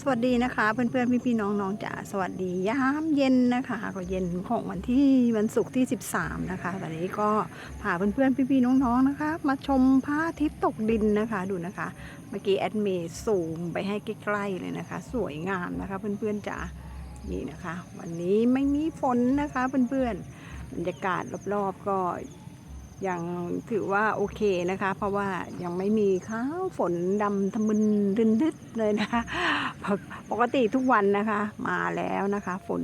สวัสดีนะคะ เพื่อนๆ พี่ๆน้องๆจ๋าสวัสดียามเย็นนะคะ ก็เย็นของวันที่วันศุกร์ที่ 13 นะคะตอนนี้ก็พาเพื่อนๆ พี่ๆน้องๆนะคะ มาชมพระอาทิตย์ตกดินนะคะดูนะคะ เมื่อกี้แอดเมย์ซูมไปให้ใกล้ๆเลยนะคะ สวยงามนะคะ เพื่อนๆจ๋านี่นะคะ วันนี้ไม่มีฝนนะคะ เพื่อนๆบรรยากาศรอบๆก็ ยังถือว่าโอเคนะคะ เพราะว่ายังไม่มีข้าวฝนดำทะมึนรินดึดเลยนะคะปกติทุกวันนะคะ มาแล้วนะคะ ฝน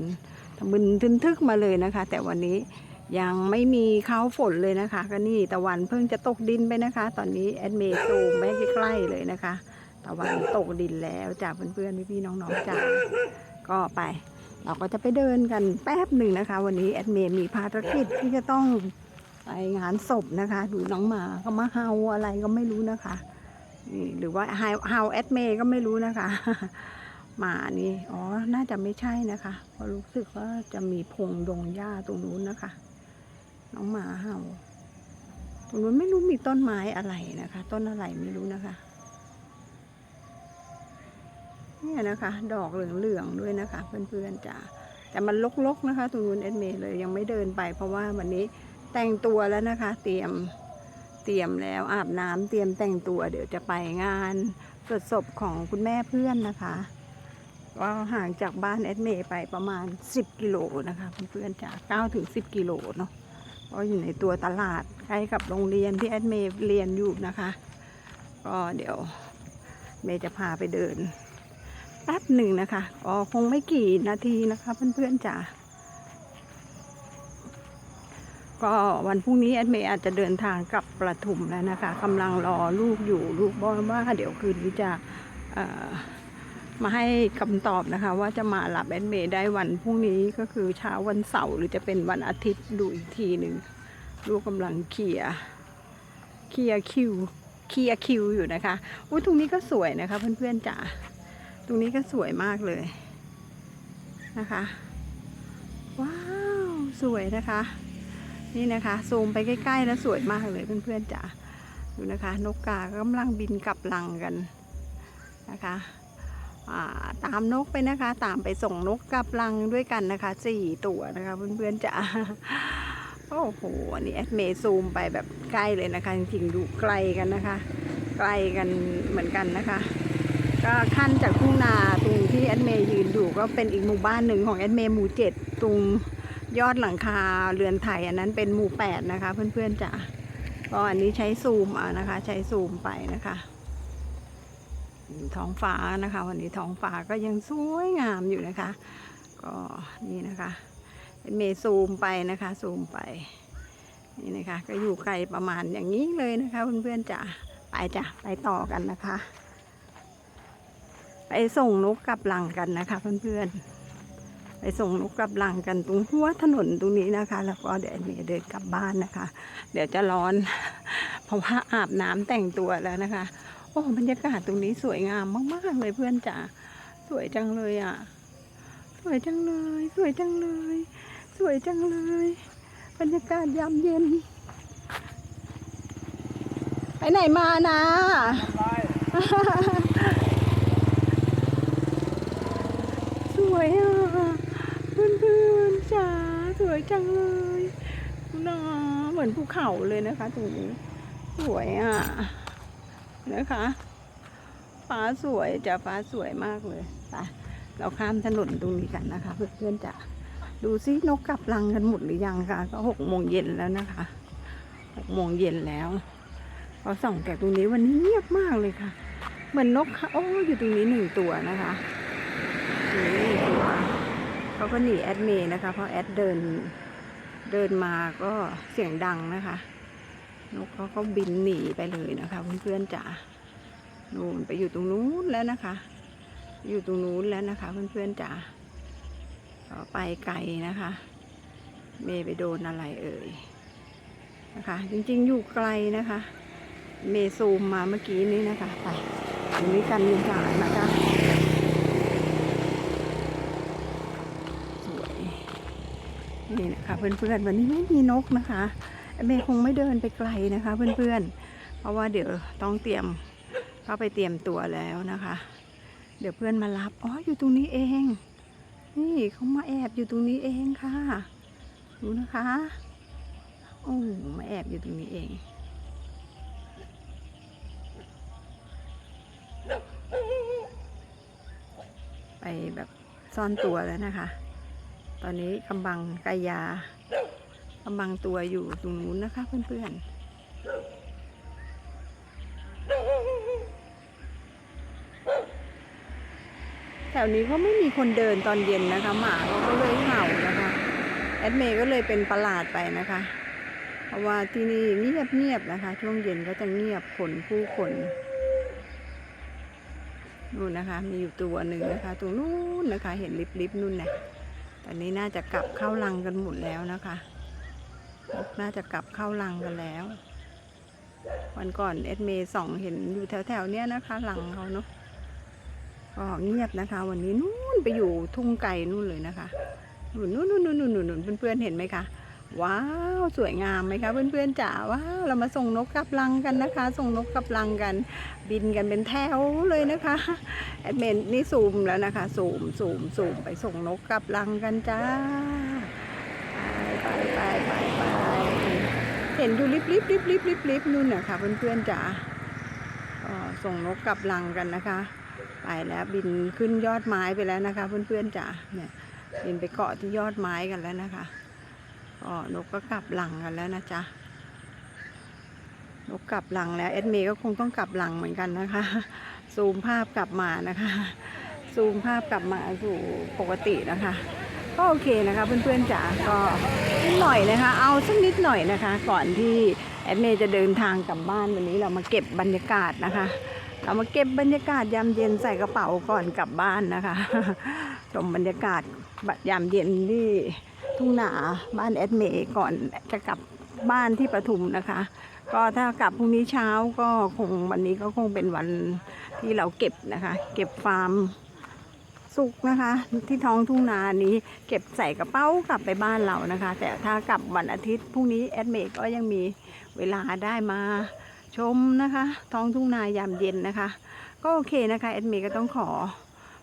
ทะมึนทึนทึกมาเลยนะคะ แต่วันนี้ยังไม่มีข้าวฝนเลยนะคะ ก็นี่ตะวันเพิ่งจะตกดินไปนะคะ ตอนนี้แอดเมย์ซูมไม่ใกล้ๆเลยนะคะ ตะวันตกดินแล้วจากเพื่อนๆพี่ๆน้องๆจากก็ไป เราก็จะไปเดินกันแป๊บหนึ่งนะคะ วันนี้แอดเมย์มีภารกิจที่จะต้อง ไปงานศพนะคะ ดูน้องหมาก็มาเฮาอะไรก็ไม่รู้นะคะนี่หรือว่าเฮาเฮาแอดเมย์ก็ไม่รู้นะคะหมานี่อ๋อน่าจะไม่ใช่นะคะเพราะรู้สึกว่าจะมีพงดงหญ้าตรงนู้นนะคะ น้องหมาเห่า ตรงนู้นไม่รู้มีต้นไม้อะไรนะคะ ต้นอะไรไม่รู้นะคะเนี่ยนะคะ ดอกเหลืองๆด้วยนะคะ เพื่อนๆจ้าแต่มันลกๆนะคะตรงนู้นเอ็ดเมย์เลยยังไม่เดินไป เพราะว่าวันนี้ แต่งตัวแล้วนะคะ เตรียมเตรียมแล้วอาบน้ำเตรียมแต่งตัวเดี๋ยวจะไปงานสวดศพของคุณแม่เพื่อนนะคะก็ห่างจากบ้านแอดเมย์ไปประมาณ 10 กิโลนะคะเพื่อนๆจาก9ถึง 10 กิโลเนาะก็อยู่ในตัวตลาดใกล้กับโรงเรียนที่แอดเมย์เรียนอยู่นะคะก็เดี๋ยวเมย์จะพาไปเดินแป๊บหนึ่งนะคะก็คงไม่กี่นาทีนะคะเพื่อนๆจ๋า ก็วันพรุ่งนี้แอดเมย์อาจจะเดินทางกลับประทุมแล้วนะคะกำลังรอลูกอยู่ลูกบอกว่าเดี๋ยวคืนนี้จะมาให้คำตอบนะคะ ว่าจะมารับแอดเมย์ได้วันพรุ่งนี้ก็คือเช้าวันเสาร์หรือจะเป็นวันอาทิตย์ดูอีกทีหนึ่งลูกกำลังเคลียร์เคลียร์คิวเคลียร์คิวอยู่นะคะอุ้ยตรงนี้ก็สวยนะคะ เพื่อนๆจ๋าตรงนี้ก็สวยมากเลยนะคะ ว้าว สวยนะคะ นี่นะคะซูมไปใกล้ๆแล้วสวยมากเลยเพื่อนๆจ๋าดูนะคะ นกกากำลังบินกลับรังกันนะคะาตามนกไปนะคะ ตามไปส่งนกกลับรังด้วยกันนะคะสี่ตัวนะคะเพื่อนๆจ๋าโอ้โหอันนี้แอดเมซูมไปแบบใกล้เลยนะคะจริงๆดูไกลกันนะคะ ไกลกันเหมือนกันนะคะ ก็ขั้นจากทุ่งนาตรงที่แอดเมยืนอยู่ก็เป็นอีกหมู่บ้านหนึ่งของแอดเมหมู่เจ็ดตรง ยอดหลังคาเรือนไทยอันนั้นเป็นหมู่แปดนะคะ เพื่อนๆจ๋าก็อันนี้ใช้ซูมเอานะคะ ใช้ซูมไปนะคะท้องฟ้านะคะ วันนี้ท้องฟ้าก็ยังสวยงามอยู่นะคะ ก็นี่นะคะเมซูมไปนะคะ ซูมไปนี่นะคะ ก็อยู่ไกลประมาณอย่างนี้เลยนะคะ เพื่อนๆจ๋าไปจ้ะไปต่อกันนะคะ ไปส่งนกกลับหลังกันนะคะ เพื่อนๆ ไปส่งนกกลับหลังกันตรงหัวถนนตรงนี้นะคะ แล้วก็เดี๋ยวเมย์เดินกลับบ้านนะคะ เดี๋ยวจะร้อน เพราะว่าอาบน้ำแต่งตัวแล้วนะคะ โอ้บรรยากาศตรงนี้สวยงามมาก ๆ เลยเพื่อนจ๋าสวยจังเลยอะ สวยจังเลย สวยจังเลย สวยจังเลย บรรยากาศยามเย็นไปไหนมานะสวยอะ เพื่อนๆจ๋าสวยจังเลยนะเหมือนภูเขาเลยนะคะตรงนี้ สวยอะนะคะฟ้าสวยจ้ะฟ้าสวยมากเลยไปเราข้ามถนนตรงนี้กันนะคะ เพื่อนๆจ๋าดูซินกกลับรังกันหมดหรือยังคะก็หกโมงเย็นแล้วนะคะหกโมงเย็นแล้วพอส่องจากตรงนี้วันนี้เงียบมากเลยค่ะ เหมือนนกเขาโอ้อยู่ตรงนี้หนึ่งตัวนะคะนี่ เขาก็หนีแอดเมย์นะคะ เพราะแอดเดินเดินมาก็เสียงดังนะคะ นกเขาก็บินหนีไปเลยนะคะเพื่อนๆจ๋านู่นไปอยู่ตรงนู้นแล้วนะคะ อยู่ตรงนู้นแล้วนะคะ เพื่อนๆจ๋าก็ไปไกลนะคะ เมย์ไปโดนอะไรเอ่ยนะคะ จริงๆอยู่ไกลนะคะ เมย์ซูมมาเมื่อกี้นี้นะคะ ไปตรงนี้กันยุงหลานนะคะ สวย นี่นะคะเพื่อนๆวันนี้ไม่มีนกนะคะเมย์คงไม่เดินไปไกลนะคะเพื่อนๆ เพราะว่าเดี๋ยวต้องเตรียมเข้าไปเตรียมตัวแล้วนะคะ เดี๋ยวเพื่อนมารับ อ๋ออยู่ตรงนี้เอง นี่เขามาแอบอยู่ตรงนี้เองค่ะ ดูนะคะโอ้มาแอบอยู่ตรงนี้เองไปแบบซ่อนตัวแล้วนะคะ ตอนนี้กำบังกายากำบังตัวอยู่ตรงนู้นนะคะ เพื่อนๆ แถวนี้ก็ไม่มีคนเดินตอนเย็นนะคะหมาเขาก็เลยเห่านะคะแอดเมย์ก็เลยเป็นประหลาดไปนะคะ เพราะว่าที่นี่เงียบเงียบๆนะคะ ช่วงเย็นก็จะเงียบขนผู้คนนู่นนะคะ มีอยู่ตัวหนึ่งนะคะ ตรงนู้นนะคะ เห็นลิบๆนู่นนะ ตอนนี้น่าจะกลับเข้ารังกันหมดแล้วนะคะนกน่าจะกลับเข้ารังกันแล้ว วันก่อนเอ็ดเมย์ส่องเห็นอยู่แถวๆเนี้ยนะคะรังเขาเนาะก็เงียบนะคะ วันนี้นู่นไปอยู่ทุ่งไก่นู่นเลยนะคะนู่นนู่นนู่นนู่นนู่นนู่นเพื่อนๆเห็นไหมคะ ว้าวสวยงามไหมคะเพื่อนๆจ๋าว้าวเรามาส่งนกกลับรังกันนะคะ ส่งนกกลับรังกัน บินกันเป็นแถวเลยนะคะแอดเมนนี่ซูมแล้วนะคะซูมซูมซูมไปส่งนกกลับรังกันจ้าไปไปไปไปไปเห็นอยู่ลิบลิบลิบลิบลิบลิบนู่นนะคะเพื่อนๆจ๋าส่งนกกลับรังกันนะคะ ไปแล้วบินขึ้นยอดไม้ไปแล้วนะคะ เพื่อนๆจ๋าเนี่ยบินไปเกาะที่ยอดไม้กันแล้วนะคะ ก็นกก็กลับหลังกันแล้วนะจ๊ะ นกกลับหลังแล้วเอ็ดเมก็คงต้องกลับหลังเหมือนกันนะคะ ซูมภาพกลับมานะคะ ซูมภาพกลับมาสู่ปกตินะคะก็โอเคนะคะเพื่อนๆจ๋าก็นิดหน่อยนะคะ เอาสักนิดหน่อยนะคะ ก่อนที่แอดเมจะเดินทางกลับบ้านวันนี้เรามาเก็บบรรยากาศนะคะ เรามาเก็บบรรยากาศยามเย็นใส่กระเป๋าก่อนกลับบ้านนะคะชมบรรยากาศยามเย็นที่ ทุ่งนาบ้านแอดเมย์ก่อนจะกลับบ้านที่ปทุมนะคะ ก็ถ้ากลับพรุ่งนี้เช้าก็คงวันนี้ก็คงเป็นวันที่เราเก็บนะคะ เก็บฟาร์มสุกนะคะ ที่ท้องทุ่งนานี้เก็บใส่กระเป๋ากลับไปบ้านเรานะคะ แต่ถ้ากลับวันอาทิตย์พรุ่งนี้แอดเมย์ก็ยังมีเวลาได้มาชมนะคะ ท้องทุ่งนายามเย็นนะคะ ก็โอเคนะคะแอดเมย์ก็ต้องขอ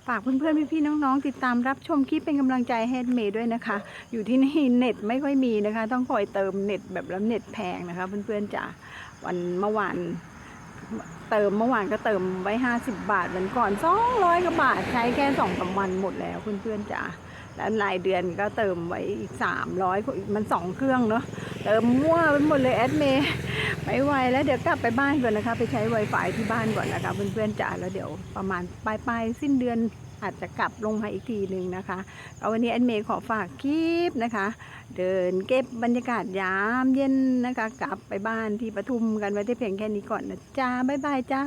ฝากเพื่อนๆ พี่ๆ น้องๆ ติดตามรับชมคลิปเป็นกำลังใจให้แอดเมย์ด้วยนะคะ อยู่ที่นี่เน็ตไม่ค่อยมีนะคะ ต้องคอยเติมเน็ตแบบแล้วเน็ตแพงนะคะ เพื่อนๆจ๋าวันเมื่อวานเติมเมื่อวานก็เติมไว้ 50 บาทวันก่อน 200กว่าบาทใช้แค่สองสามวันหมดแล้วเพื่อนๆจ๋าแล้วรายเดือนก็เติมไว้อีก 300 มันสองเครื่องเนาะเติมมั่วไปหมดเลยแอดเมย์ ไปไวแล้วเดี๋ยวกลับไปบ้านก่อนนะคะ ไปใช้ Wi-Fi ที่บ้านก่อนนะคะเพื่อนๆจ๋าแล้วเดี๋ยวประมาณปลายปลายๆสิ้นเดือนอาจจะกลับลงมาอีกทีหนึ่งนะคะเอาวันนี้แอนเมย์ขอฝากคลิปนะคะ เดินเก็บบรรยากาศยามเย็นนะคะ กลับไปบ้านที่ปทุมกันไว้ที่เพียงแค่นี้ก่อนนะจ้าบ๊ายบายจ้า